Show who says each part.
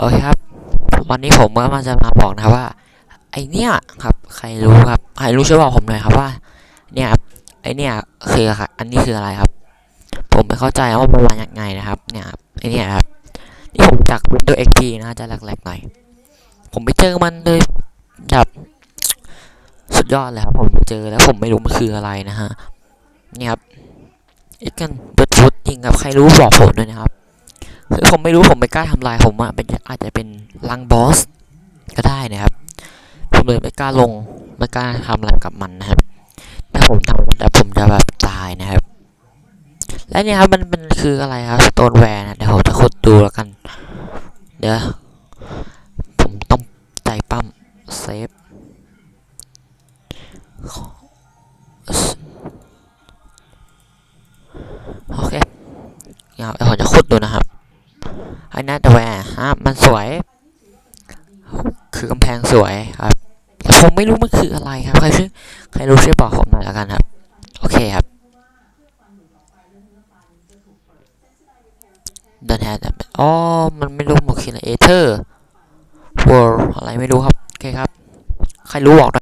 Speaker 1: โอเคครับ วันนี้ผมก็มาจะมาบอกนะครับว่า ไอเนี้ยครับ ใครรู้ครับ ใครรู้ช่วยบอกผมหน่อยครับว่า เนี่ยครับ ไอเนี้ยคืออะไรอันนี้คืออะไรครับ ผมไม่เข้าใจว่ามันมาอย่างไงนะครับ เนี่ยครับไอเนี้ยครับ นี่ผมจาก Windows XP นะจะแหลกๆหน่อย ผมไปเจอมันเลยแบบสุดยอดเลยครับ ผมเจอแล้วผมไม่รู้มันคืออะไรนะฮะ เนี่ยครับไอ้กันเบิร์ดจริงครับ ใครรู้บอกผมด้วยนะครับ ผมไม่รู้ผมไม่กล้าทำลายผมอะเป็นอาจจะเป็นลังบอสก็ได้นะครับ ผมเลยไม่กล้าลงไม่กล้าทำอะไรกับมันนะครับถ้าผมทำแต่ผมจะแบบตายนะครับ และเนี่ยครับมันมันคืออะไรครับสโตนแวร์นะเดี๋ยวผมจะขุดดูแล้วกัน เดี๋ยวผมต้องใจปั้มเซฟโอเคเดี๋ยวผมจะขุดดูนะครับ ไอ้นั่นแต่แวร์ฮะมันสวย คือกำแพงสวยครับแต่ผมไม่รู้มันคืออะไรครับ ใครช่วยใครรู้ช่วยบอกผมหน่อยแล้วกันครับ โอเคครับเดินแฮนอ๋อ มันไม่รู้หมดคิดอะไรเอเธอร์วอลอะไรไม่รู้ครับ โอเคครับ ใครรู้บอกหน่อย